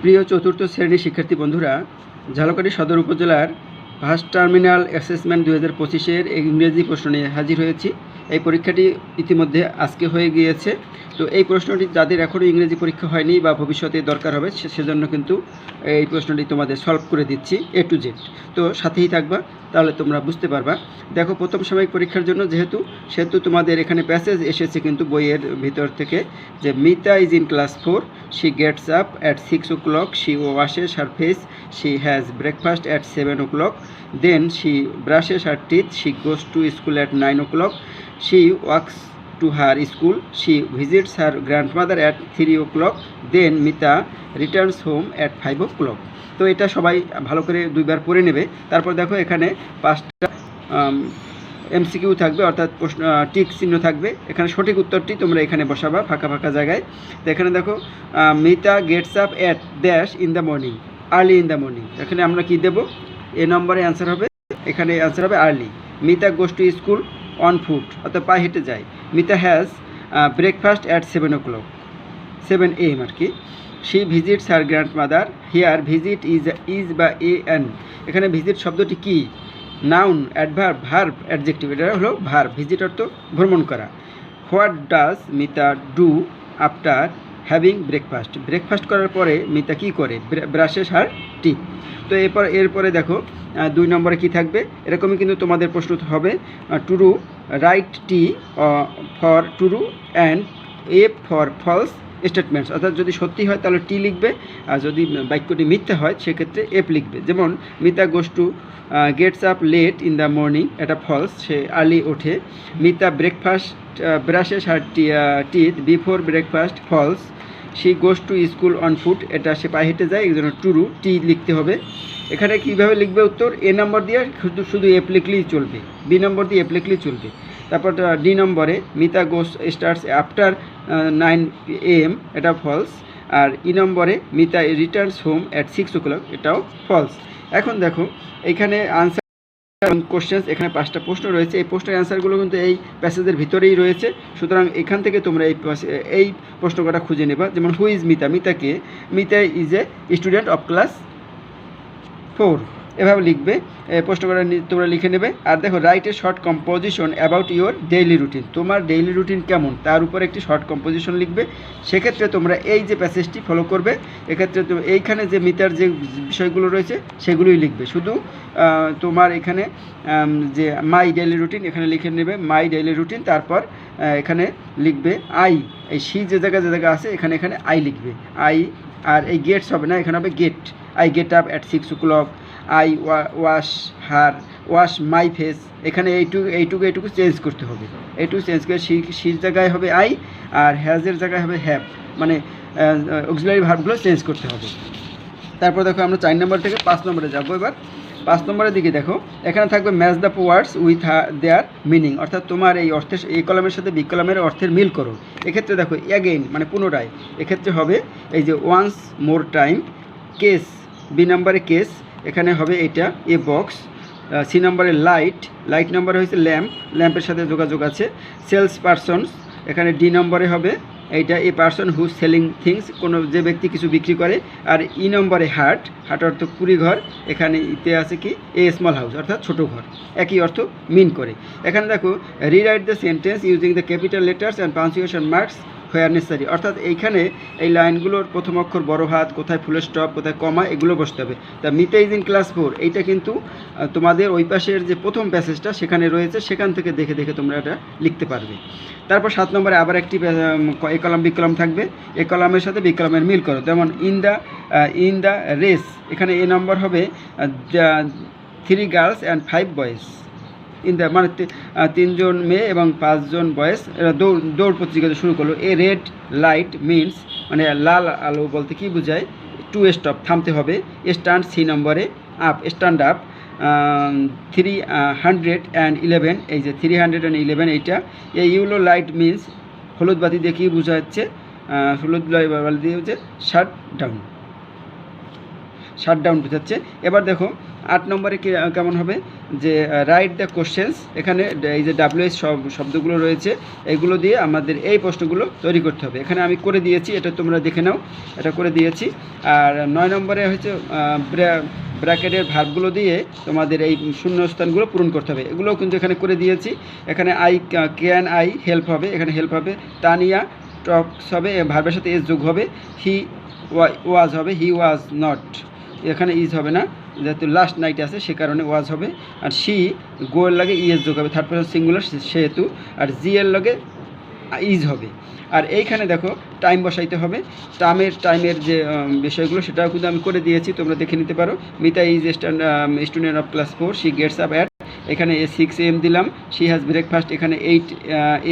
প্রিয় চতুর্থ শ্রেণির শিক্ষার্থী বন্ধুরা, ঝালকাঠি সদর উপজেলার ফার্স্ট টার্মিনাল অ্যাসেসমেন্ট দু হাজার পঁচিশের ইংরেজি প্রশ্ন নিয়ে হাজির হয়েছি। এই পরীক্ষাটি ইতিমধ্যে আজকে হয়ে গিয়েছে। তো এই প্রশ্নটি যাদের এখনও ইংরেজি পরীক্ষা হয়নি বা ভবিষ্যতে দরকার হবে সেজন্য কিন্তু এই প্রশ্নটি তোমাদের সলভ করে দিচ্ছি এ টু জেড তো সাথেই থাকবা, তাহলে তোমরা বুঝতে পারবা। দেখো, প্রথম সাময়িক পরীক্ষার জন্য যেহেতু, সেহেতু তোমাদের এখানে প্যাসেজ এসেছে কিন্তু বইয়ের ভিতর থেকে যে Mita is in class four she gets up at six o'clock she washes her face she has breakfast at seven o'clock then she brushes her teeth she goes to school at nine o'clock to her school she visits her grandmother at three o'clock then Mita returns home at five o'clock তো এটা সবাই ভালো করে দুইবার পড়ে নেবে। তারপর দেখো এখানে পাঁচটা এমসিকিউ থাকবে, অর্থাৎ প্রশ্ন টিক চিহ্ন থাকবে। এখানে সঠিক উত্তরটি তোমরা এখানে বসাবা ফাঁকা ফাঁকা জায়গায়। তো এখানে দেখো Mita gets up at dash in the morning early in the morning এখানে আমরা কি দেব? এ নম্বরে অ্যান্সার হবে। এখানে অ্যান্সার হবে early Mita to school on foot অর্থাৎ পায়ে হেঁটে যায়। Mita has breakfast at seven o'clock seven AM আর কি। She visits her grand mother here visit is is বা এ এন এখানে ভিজিট শব্দটি কি? নাউন অ্যাডভার্ব ভার্ব অ্যাডজেক্টিভ এটা হলো ভার্ব ভিজিট অর্থ ভ্রমণ করা। What does Mita do after having breakfast breakfast করার পরে মিতা কি করে? ব্রাশেস হার টি তো এরপর, এরপরে দেখো দুই নম্বরে কি থাকবে? এরকমই কিন্তু তোমাদের প্রশ্ন হবে true right T for true and A for false statements অর্থাৎ যদি সত্যি হয়, তাহলে টি লিখবে, আর যদি বাক্যটি মিথ্যা হয়, সেক্ষেত্রে এফ লিখবে। যেমন, Mita গোষ্ঠু gets up late in the morning এটা ফলস। সে আর্লি ওঠে। Mita breakfast brushes her T teeth before breakfast false. She goes to school on foot এটা সে পায়ে হেঁটে যায়, এই জন্য টুরু টি লিখতে হবে। এখানে কীভাবে লিখবে উত্তর? এ নম্বর দিয়ে শুধু শুধু এফ লিখলেই চলবে। বি নম্বর দিয়ে এফ লিখলেই চলবে। তারপর ডি নম্বরে Mita goes starts after nine AM এটা ফলস আর ই নম্বরে Mita returns home at six o'clock এটাও ফলস এখন দেখো, এখানে আনসার কোশ্চেন্স এখানে পাঁচটা প্রশ্ন রয়েছে। এই প্রশ্নের অ্যান্সারগুলো কিন্তু এই প্যাসেজের ভিতরেই রয়েছে। সুতরাং এখান থেকে তোমরা এই এই প্রশ্ন কটা খুঁজে নেবা। যেমন who is Mita? মিতাকে Mita is a student of class four এভাবে লিখবে প্রশ্ন নি- তোমরা লিখে নেবে। আর দেখো write a short composition about your daily routine তোমার ডেইলি রুটিন কেমন? তার উপর একটি শর্ট কম্পোজিশন লিখবে। সেক্ষেত্রে তোমরা এই যে প্যাসেজটি ফলো করবে, এক্ষেত্রে তো এইখানে যে মিতার যে বিষয়গুলো রয়েছে, সেগুলোই লিখবে। শুধু তোমার এখানে যে মাই ডেইলি রুটিন এখানে লিখে নেবে মাই ডেইলি রুটিন তারপর এখানে লিখবে আই এই সি যে জায়গায়, যে জায়গা আছে, এখানে এখানে আই লিখবে। আই আর এই গেটস হবে না, এখানে হবে get I get up at six o'clock I wash, her, wash my face, এখানে এইটুকু এইটুকু এইটুকু চেঞ্জ করতে হবে। এইটুকু চেঞ্জ করে সির জায়গায় হবে আই আর হ্যাজের জায়গায় হবে হ্যাভ মানে অক্সিলারি ভার্বগুলো চেঞ্জ করতে হবে। তারপর দেখো আমরা চার নম্বর থেকে পাঁচ নম্বরে যাব এবার। পাঁচ নম্বরের দিকে দেখো, এখানে থাকবে match the words with their meaning অর্থাৎ তোমার এই অর্থের, এই কলমের সাথে বি কলমের অর্থের মিল করো। এক্ষেত্রে দেখো অ্যাগেইন মানে পুনরায়, এক্ষেত্রে হবে এই যে once more time case B নাম্বারে কেস এখানে হবে এটা, এ বক্স সি নম্বরে লাইট লাইট নম্বরে হয়েছে ল্যাম্প ল্যাম্পের সাথে যোগাযোগ আছে। সেলস পারসনস এখানে ডি নম্বরে হবে, এইটা a person who selling things কোনো যে ব্যক্তি কিছু বিক্রি করে। আর ই নম্বরে হার্ট হার্ট অর্থ কুড়ি ঘর, এখানে ইতে আছে কি? এ স্মল হাউস অর্থাৎ ছোট ঘর। একই অর্থ মিন করে। এখানে দেখো rewrite the sentence using the capital letters and punctuation marks where necessary অর্থাৎ এইখানে এই লাইনগুলোর প্রথম অক্ষর বড় হাত, কোথায় ফুলের স্টপ কোথায় কমা এগুলো বসতে হবে। তা Mita is in class four এইটা কিন্তু তোমাদের ওই পাশের যে প্রথম প্যাসেজটা সেখানে রয়েছে, সেখান থেকে দেখে দেখে তোমরা এটা লিখতে পারবে। তারপর সাত নম্বরে আবার একটি এ কলাম বি কলাম থাকবে। এ কলামের সাথে বি কলামের মিল করো। যেমন in the in the race এখানে এ নম্বর হবে three girls and five boys in the মানে তিনজন মেয়ে এবং পাঁচজন বয়েস। এরা দৌড় দৌড় প্রতিযোগিতা শুরু করল। এ রেড লাইট মিনস মানে লাল আলো বলতে কি বোঝায়? টু স্টপ, থামতে হবে। স্ট্যান্ড সি নম্বরে up, stand up three hundred and eleven. এই যে থ্রি হান্ড্রেড অ্যান্ড ইলেভেন এইটা। এই ইউলো লাইট মিনস, হলুদ বাতি দিয়ে কী বোঝা যাচ্ছে হলুদ বাতি দিয়ে হচ্ছে শাট ডাউন। শাট ডাউন বোঝাচ্ছে। এবার দেখো আট নম্বরে কেমন হবে? যে রাইট দ্য কোশ্চেন্স এখানে এই যে ডাব্লিউএস সব, শব্দগুলো রয়েছে, এগুলো দিয়ে আমাদের এই প্রশ্নগুলো তৈরি করতে হবে। এখানে আমি করে দিয়েছি, এটা তোমরা দেখে নাও, এটা করে দিয়েছি। আর নয় নম্বরে হচ্ছে ব্র্যাকেটের ভার্বগুলো দিয়ে তোমাদের এই শূন্যস্থানগুলো পূরণ করতে হবে। এগুলোও কিন্তু এখানে করে দিয়েছি। এখানে আই ক্যান আই হেল্প হবে, এখানে হেল্প হবে। তানিয়া টক্স হবে ভার্বের সাথে এস যোগ হবে। হি ওয়াজ হবে হি ওয়াজ নট এখানে ইজ হবে না। যেহেতু লাস্ট নাইট আছে, সে কারণে ওয়াজ হবে। আর সি গোয়ের লাগে ইএস যোগ হবে থার্ড পার্সন সিঙ্গুলার সেহেতু। আর জি এর লগে ইজ হবে। আর এইখানে দেখো টাইম বসাইতে হবে। টাইমের টাইমের যে বিষয়গুলো, সেটাও কিন্তু আমি করে দিয়েছি, তোমরা দেখে নিতে পারো। Mita is student of class four she gets up at এখানে সিক্স এম দিলাম। শি হ্যাজ ব্রেকফাস্ট এখানে eight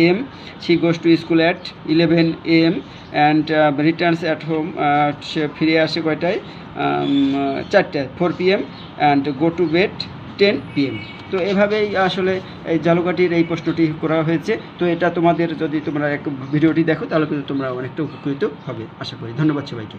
AM she goes to school at eleven AM and returns at home সে ফিরে আসে কয়টায়? চারটায় four PM and go to bed ten PM তো এভাবেই আসলে এই জালুকাটির এই প্রশ্নটি করা হয়েছে। তো এটা তোমাদের যদি তোমরা এক ভিডিওটি দেখো, তাহলে কিন্তু তোমরা অনেকটা উপকৃত হবে। আশা করি। ধন্যবাদ সবাইকে।